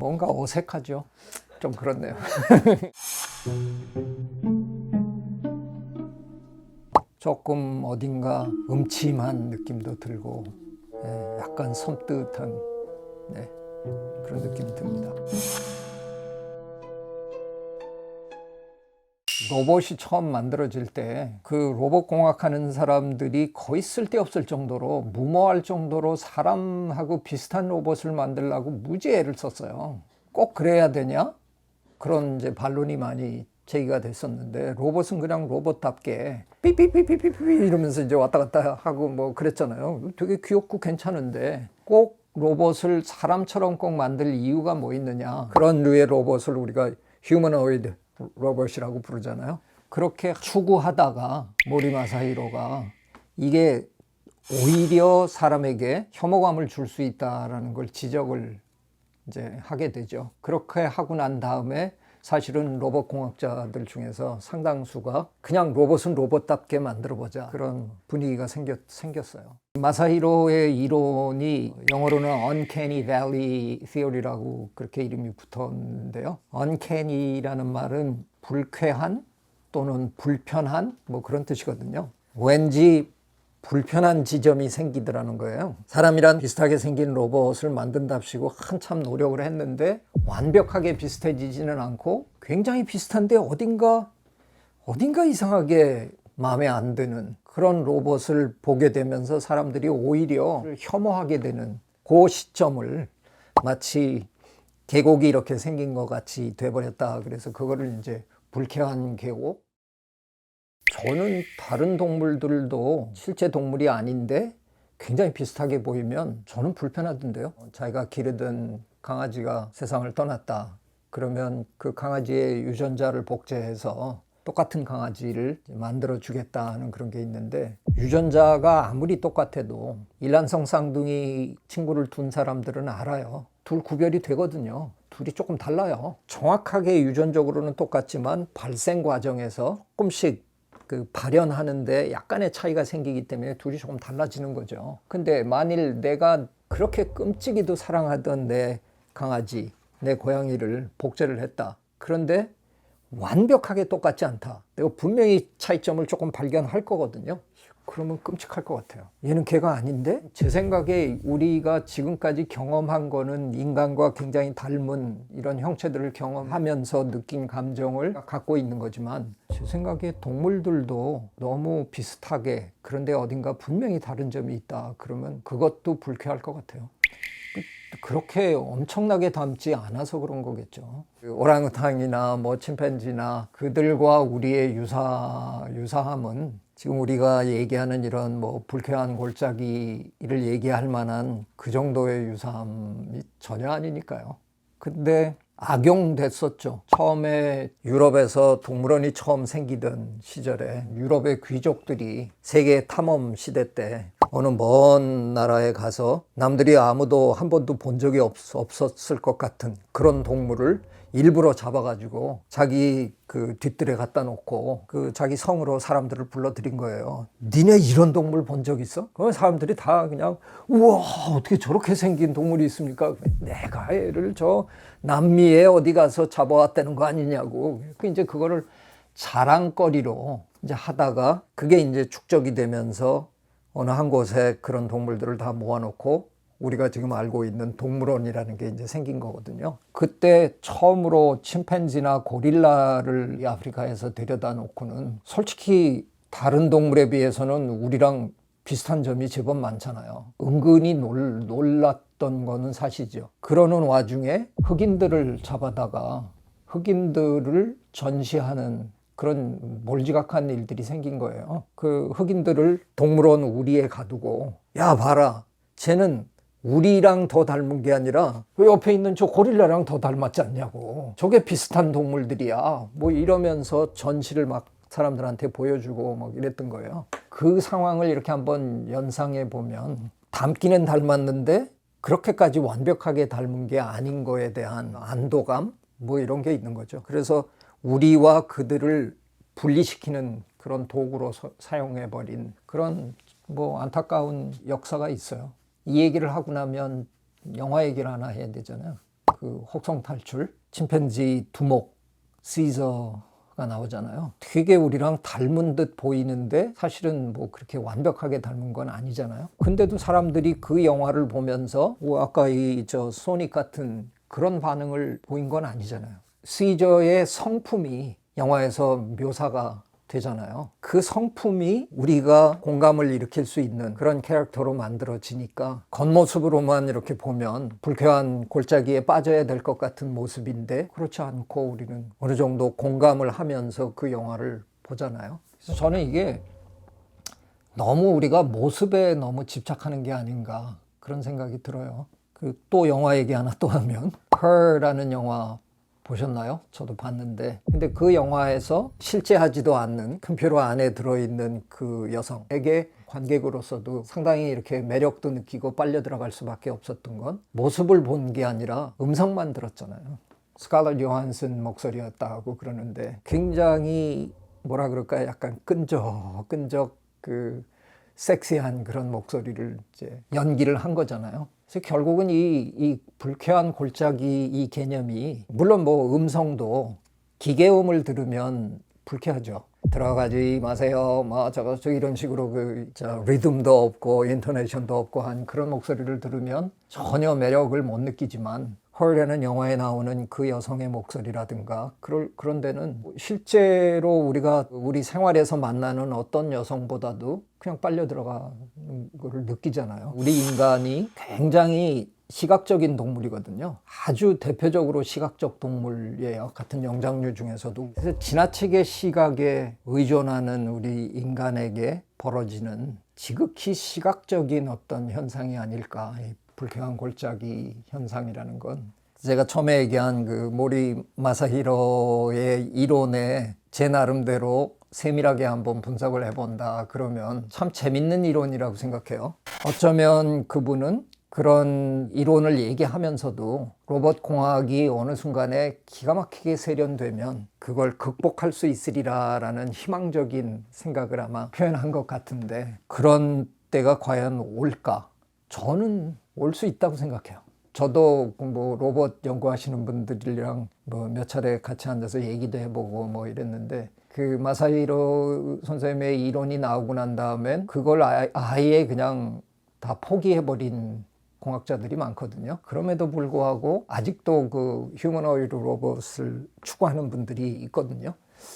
뭔가 어색하죠. 좀 그렇네요. 조금 어딘가 음침한 느낌도 들고 예, 약간 섬뜩한 네, 그런 느낌이 듭니다. 로봇이 처음 만들어질 때 그 로봇 공학하는 사람들이 거의 쓸데없을 정도로 무모할 정도로 사람하고 비슷한 로봇을 만들려고 무지 애를 썼어요. 꼭 그래야 되냐? 그런 이제 반론이 많이 제기가 됐었는데 로봇은 그냥 로봇답게 삐삐삐삐삐삐 이러면서 이제 왔다 갔다 하고 뭐 그랬잖아요. 되게 귀엽고 괜찮은데 꼭 로봇을 사람처럼 꼭 만들 이유가 뭐 있느냐? 그런 류의 로봇을 우리가 휴머노이드 로봇이라고 부르잖아요. 그렇게 추구하다가 모리 마사히로가 이게 오히려 사람에게 혐오감을 줄 수 있다라는 걸 지적을 이제 하게 되죠. 그렇게 하고 난 다음에 사실은 로봇 공학자들 중에서 상당수가 그냥 로봇은 로봇답게 만들어 보자 그런 분위기가 생겼, 생겼어요. 마사히로의 이론이 영어로는 Uncanny Valley Theory라고 그렇게 이름이 붙었는데요. Uncanny라는 말은 불쾌한 또는 불편한 뭐 그런 뜻이거든요. 왠지 불편한 지점이 생기더라는 거예요. 사람이란 비슷하게 생긴 로봇을 만든답시고 한참 노력을 했는데 완벽하게 비슷해지지는 않고 굉장히 비슷한데 어딘가 어딘가 이상하게 마음에 안 드는 그런 로봇을 보게 되면서 사람들이 오히려 혐오하게 되는 그 시점을 마치 계곡이 이렇게 생긴 것 같이 돼버렸다. 그래서 그거를 이제 불쾌한 계곡 저는 다른 동물들도 실제 동물이 아닌데 굉장히 비슷하게 보이면 저는 불편하던데요. 자기가 기르던 강아지가 세상을 떠났다. 그러면 그 강아지의 유전자를 복제해서 똑같은 강아지를 만들어 주겠다 하는 그런 게 있는데 유전자가 아무리 똑같아도 일란성 쌍둥이 친구를 둔 사람들은 알아요. 둘 구별이 되거든요. 둘이 조금 달라요. 정확하게 유전적으로는 똑같지만 발생 과정에서 조금씩 그 발현하는데 약간의 차이가 생기기 때문에 둘이 조금 달라지는 거죠. 근데 만일 내가 그렇게 끔찍이도 사랑하던 내 강아지, 내 고양이를 복제를 했다. 그런데 완벽하게 똑같지 않다. 내가 분명히 차이점을 조금 발견할 거거든요. 그러면 끔찍할 것 같아요. 얘는 걔가 아닌데? 제 생각에 우리가 지금까지 경험한 거는 인간과 굉장히 닮은 이런 형체들을 경험하면서 느낀 감정을 갖고 있는 거지만 제 생각에 동물들도 너무 비슷하게 그런데 어딘가 분명히 다른 점이 있다. 그러면 그것도 불쾌할 것 같아요. 그렇게 엄청나게 닮지 않아서 그런 거겠죠. 그 오랑우탕이나 뭐 침팬지나 그들과 우리의 유사 유사함은 지금 우리가 얘기하는 이런 뭐 불쾌한 골짜기를 얘기할 만한 그 정도의 유사함이 전혀 아니니까요. 근데 악용됐었죠. 처음에 유럽에서 동물원이 처음 생기던 시절에 유럽의 귀족들이 세계 탐험 시대 때 어느 먼 나라에 가서 남들이 아무도 한 번도 본 적이 없, 없었을 것 같은 그런 동물을 일부러 잡아가지고 자기 그 뒷뜰에 갖다 놓고 그 자기 성으로 사람들을 불러들인 거예요. 니네 이런 동물 본 적 있어? 그러면 사람들이 다 그냥 우와 어떻게 저렇게 생긴 동물이 있습니까? 내가 얘를 저 남미에 어디 가서 잡아왔다는 거 아니냐고. 그 이제 그거를 자랑거리로 이제 하다가 그게 이제 축적이 되면서 어느 한 곳에 그런 동물들을 다 모아놓고 우리가 지금 알고 있는 동물원이라는 게 이제 생긴 거거든요. 그때 처음으로 침팬지나 고릴라를 이 아프리카에서 데려다 놓고는 솔직히 다른 동물에 비해서는 우리랑 비슷한 점이 제법 많잖아요. 은근히 놀, 놀랐던 거는 사실이죠. 그러는 와중에 흑인들을 잡아다가 흑인들을 전시하는 그런 몰지각한 일들이 생긴 거예요. 그 흑인들을 동물원 우리에 가두고 야 봐라. 쟤는 우리랑 더 닮은 게 아니라 그 옆에 있는 저 고릴라랑 더 닮았지 않냐고. 저게 비슷한 동물들이야. 뭐 이러면서 전시를 막 사람들한테 보여주고 막 이랬던 거예요. 그 상황을 이렇게 한번 연상해 보면 닮기는 닮았는데 그렇게까지 완벽하게 닮은 게 아닌 거에 대한 안도감 뭐 이런 게 있는 거죠. 그래서 우리와 그들을 분리시키는 그런 도구로 사용해 버린 그런 뭐 안타까운 역사가 있어요 이 얘기를 하고 나면 영화 얘기를 하나 해야 되잖아요. 그 혹성 탈출, 침팬지 두목, 시저가 나오잖아요. 되게 우리랑 닮은 듯 보이는데 사실은 뭐 그렇게 완벽하게 닮은 건 아니잖아요. 근데도 사람들이 그 영화를 보면서 뭐 아까 이 저 소닉 같은 그런 반응을 보인 건 아니잖아요. 시저의 성품이 영화에서 묘사가 되잖아요. 그 성품이 우리가 공감을 일으킬 수 있는 그런 캐릭터로 만들어지니까 겉모습으로만 이렇게 보면 불쾌한 골짜기에 빠져야 될 것 같은 모습인데 그렇지 않고 우리는 어느 정도 공감을 하면서 그 영화를 보잖아요. 그래서 저는 이게 너무 우리가 모습에 너무 집착하는 게 아닌가 그런 생각이 들어요. 그 또 영화 얘기 하나 또 하면 Her라는 영화 보셨나요? 저도 봤는데 근데 그 영화에서 실제 하지도 않는 금표로 안에 들어있는 그 여성에게 관객으로서도 상당히 이렇게 매력도 느끼고 빨려 들어갈 수밖에 없었던 건 모습을 본 게 아니라 음성만 들었잖아요. 스칼렛 요한슨 목소리였다 하고 그러는데 굉장히 뭐라 그럴까요? 약간 끈적 끈적 그 섹시한 그런 목소리를 이제 연기를 한 거잖아요. 그래서 결국은 이, 이 불쾌한 골짜기 이 개념이 물론 뭐 음성도 기계음을 들으면 불쾌하죠. 들어가지 마세요. 뭐 저거 저 이런 식으로 그 저 리듬도 없고 인토네이션도 없고 한 그런 목소리를 들으면 전혀 매력을 못 느끼지만 헐이라는 영화에 나오는 그 여성의 목소리라든가 그럴 그런 데는 실제로 우리가 우리 생활에서 만나는 어떤 여성보다도 그냥 빨려 들어가는 걸 느끼잖아요. 우리 인간이 굉장히 시각적인 동물이거든요. 아주 대표적으로 시각적 동물이에요. 같은 영장류 중에서도. 그래서 지나치게 시각에 의존하는 우리 인간에게 벌어지는 지극히 시각적인 어떤 현상이 아닐까. 이 불쾌한 골짜기 현상이라는 건. 제가 처음에 얘기한 그 모리 마사히로의 이론에 제 나름대로 세밀하게 한번 분석을 해본다 그러면 참 재밌는 이론이라고 생각해요. 어쩌면 그분은 그런 이론을 얘기하면서도 로봇 공학이 어느 순간에 기가 막히게 세련되면 그걸 극복할 수 있으리라라는 희망적인 생각을 아마 표현한 것 같은데 그런 때가 과연 올까? 저는 올 수 있다고 생각해요. 저도 뭐 로봇 연구하시는 분들이랑 뭐 몇 차례 같이 앉아서 얘기도 해보고 뭐 이랬는데 그 마사히로 선생님의 이론이 나오고 난 다음엔 그걸 아- 아예 그냥 다 포기해버린 공학자들이 많거든요. 그럼에도 불구하고 아직도 그 휴머노이드 로봇을 추구하는 분들이 있거든요.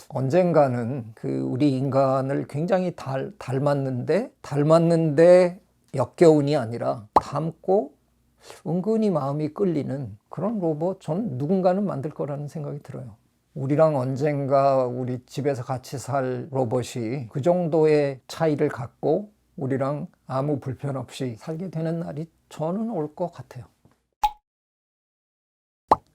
언젠가는 그 우리 인간을 굉장히 닮, 닮았는데 닮았는데 역겨운이 아니라 닮고 은근히 마음이 끌리는 그런 로봇 전 누군가는 만들 거라는 생각이 들어요. 우리랑 언젠가 우리 집에서 같이 살 로봇이 그 정도의 차이를 갖고 우리랑 아무 불편 없이 살게 되는 날이 저는 올 것 같아요.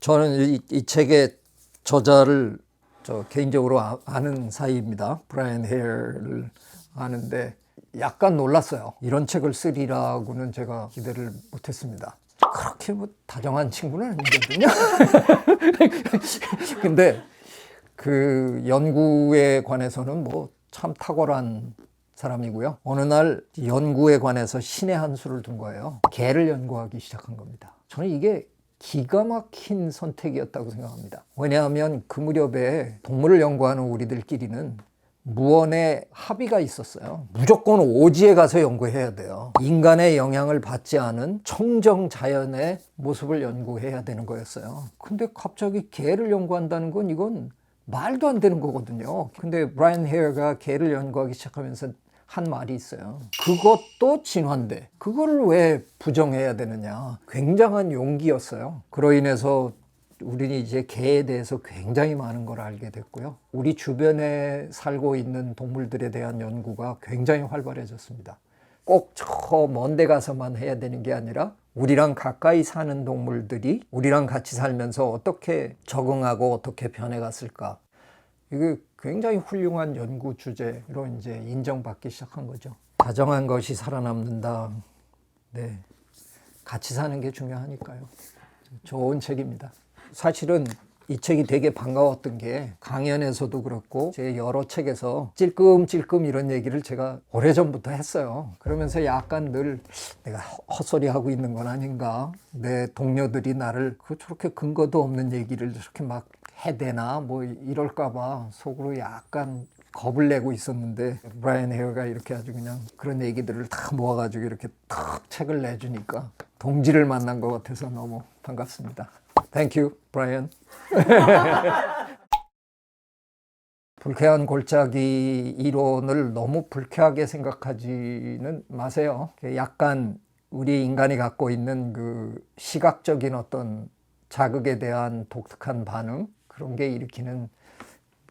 저는 이, 이 책의 저자를 저 개인적으로 아, 아는 사이입니다. 브라이언 헤어를 아는데 약간 놀랐어요. 이런 책을 쓰리라고는 제가 기대를 못했습니다. 그렇게 뭐 다정한 친구는 아니거든요. 근데 그 연구에 관해서는 뭐 참 탁월한 사람이고요. 어느 날 연구에 관해서 신의 한 수를 둔 거예요. 개를 연구하기 시작한 겁니다. 저는 이게 기가 막힌 선택이었다고 생각합니다. 왜냐하면 그 무렵에 동물을 연구하는 우리들끼리는 무언의 합의가 있었어요. 무조건 오지에 가서 연구해야 돼요. 인간의 영향을 받지 않은 청정 자연의 모습을 연구해야 되는 거였어요. 근데 갑자기 개를 연구한다는 건 이건 말도 안 되는 거거든요. 근데 브라이언 헤어가 개를 연구하기 시작하면서 한 말이 있어요. 그것도 진화인데 그거를 왜 부정해야 되느냐. 굉장한 용기였어요. 그로 인해서 우리는 이제 개에 대해서 굉장히 많은 걸 알게 됐고요. 우리 주변에 살고 있는 동물들에 대한 연구가 굉장히 활발해졌습니다. 꼭 저 먼데 가서만 해야 되는 게 아니라 우리랑 가까이 사는 동물들이 우리랑 같이 살면서 어떻게 적응하고 어떻게 변해갔을까. 이게 굉장히 훌륭한 연구 주제로 이제 인정받기 시작한 거죠. 다정한 것이 살아남는다. 네. 같이 사는 게 중요하니까요. 좋은 책입니다. 사실은 이 책이 되게 반가웠던 게 강연에서도 그렇고 제 여러 책에서 찔끔찔끔 이런 얘기를 제가 오래전부터 했어요. 그러면서 약간 늘 내가 헛소리 하고 있는 건 아닌가. 내 동료들이 나를 그 저렇게 근거도 없는 얘기를 저렇게 막 해대나 뭐 이럴까봐 속으로 약간 겁을 내고 있었는데 브라이언 헤어가 이렇게 아주 그냥 그런 얘기들을 다 모아가지고 이렇게 탁 책을 내주니까 동지를 만난 것 같아서 너무 반갑습니다. Thank you, 브라이언. 불쾌한 골짜기 이론을 너무 불쾌하게 생각하지는 마세요. 약간 우리 인간이 갖고 있는 그 시각적인 어떤 자극에 대한 독특한 반응 그런 게 일으키는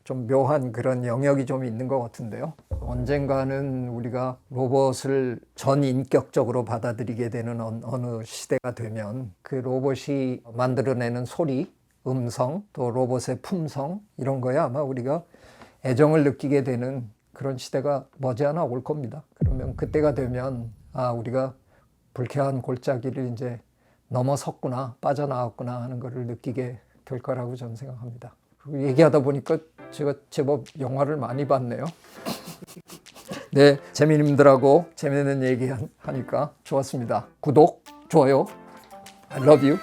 좀 묘한 그런 영역이 좀 있는 것 같은데요. 언젠가는 우리가 로봇을 전인격적으로 받아들이게 되는 어느- 시대가 되면 그 로봇이 만들어내는 소리, 음성, 또 로봇의 품성 이런 거에 아마 우리가 애정을 느끼게 되는 그런 시대가 머지않아 올 겁니다. 그러면 그때가 되면 아 우리가 불쾌한 골짜기를 이제 넘어섰구나 빠져나왔구나 하는 것을 느끼게 될 거라고 저는 생각합니다. 얘기하다 보니까 제가 제법 영화를 많이 봤네요. 네, 재민님들하고 재미있는 얘기 하니까 좋았습니다. 구독, 좋아요, I love you.